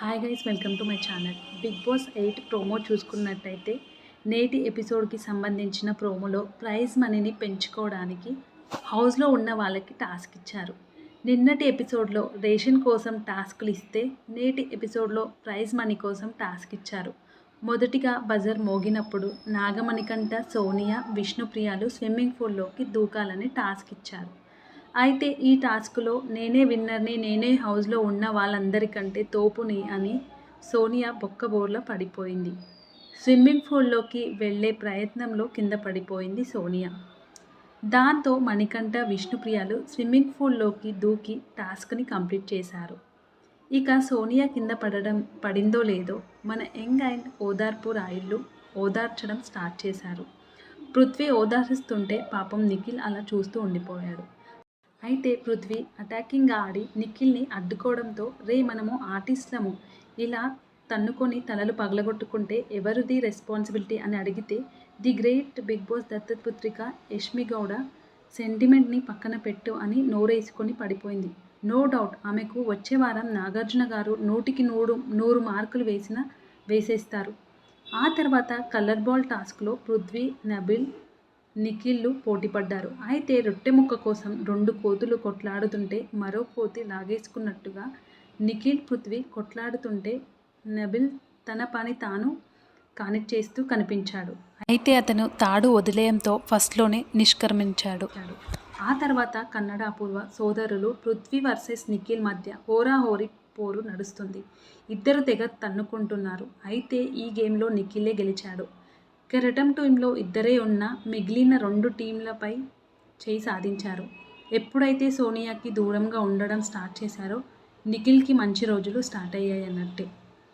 Hi guys welcome to my channel Bigg Boss eight promo చూసుకున్నట్టయితే నేటి ఎపిసోడ్కి సంబంధించిన ప్రోమోలో ప్రైజ్ మనీని పెంచుకోవడానికి హౌస్లో ఉన్న వాళ్ళకి టాస్క్ ఇచ్చారు. నిన్నటి ఎపిసోడ్లో రేషన్ కోసం టాస్క్లు ఇస్తే నేటి ఎపిసోడ్లో ప్రైజ్ మనీ కోసం టాస్క్ ఇచ్చారు. మొదటిగా బజర్ మోగినప్పుడు నాగమణికంట సోనియా విష్ణుప్రియాలు స్విమ్మింగ్ పూల్లోకి దూకాలని టాస్క్ ఇచ్చారు. అయితే ఈ టాస్క్లో నేనే విన్నర్ని నేనే హౌస్లో ఉన్న వాళ్ళందరికంటే తోపుని అని సోనియా బొక్కబోర్ల పడిపోయింది. స్విమ్మింగ్ పూల్లోకి వెళ్ళే ప్రయత్నంలో కింద పడిపోయింది సోనియా. దాంతో మణికంఠ విష్ణుప్రియాలు స్విమ్మింగ్ పూల్లోకి దూకి టాస్క్ని కంప్లీట్ చేశారు. ఇక సోనియా కింద పడడం పడిందో లేదో మన యంగ్ అండ్ ఓదార్పు రాయిళ్ళు ఓదార్చడం స్టార్ట్ చేశారు. పృథ్వీ ఓదార్చిస్తుంటే పాపం నిఖిల్ అలా చూస్తూ ఉండిపోయాడు. అయితే పృథ్వీ అటాకింగ్ ఆడి నిఖిల్ని అడ్డుకోవడంతో రే మనము ఆర్టిస్ట్లము. ఇలా తన్నుకొని తలలు పగలగొట్టుకుంటే ఎవరిది రెస్పాన్సిబిలిటీ? అని అడిగితే ది గ్రేట్ బిగ్ బాస్ దత్తపుత్రిక యష్మి గౌడ సెంటిమెంట్ని పక్కన పెట్టు అని నోరేసుకొని పడిపోయింది. నో డౌట్ ఆమెకు వచ్చే వారం నాగార్జున గారు నూటికి నూరు నూరు మార్కులు వేసిన వేసేస్తారు. ఆ తర్వాత కలర్ బాల్ టాస్క్లో పృథ్వీ నబిల్ నిఖిల్లు పోటీపడ్డారు. అయితే రొట్టె ముక్క కోసం రెండు కోతులు కొట్లాడుతుంటే మరో కోతి లాగేసుకున్నట్టుగా నిఖిల్ పృథ్వీ కొట్లాడుతుంటే నబిల్ తన పని తాను కానిచ్చేస్తూ కనిపించాడు. అయితే అతను తాడు వదిలేయంతో ఫస్ట్లోనే నిష్క్రమించాడు. ఆ తర్వాత కన్నడ అపూర్వ సోదరులు పృథ్వీ వర్సెస్ నిఖిల్ మధ్య హోరాహోరీ పోరు నడుస్తుంది. ఇద్దరు తెగ తన్నుకుంటున్నారు. అయితే ఈ గేమ్లో నిఖిలే గెలిచాడు. కెరటం టీంలో ఇద్దరే ఉన్న మిగిలిన రెండు టీంలపై చేయి సాధించారు. ఎప్పుడైతే సోనియాకి దూరంగా ఉండడం స్టార్ట్ చేశారో నిఖిల్కి మంచి రోజులు స్టార్ట్ అయ్యాయి అన్నట్టే.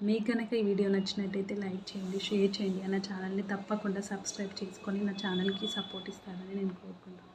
మీకు కనుక ఈ వీడియో నచ్చినట్టయితే లైక్ చేయండి షేర్ చేయండి. నా ఛానల్ని తప్పకుండా సబ్స్క్రైబ్ చేసుకొని నా ఛానల్కి సపోర్ట్ ఇస్తారని నేను కోరుకుంటున్నాను.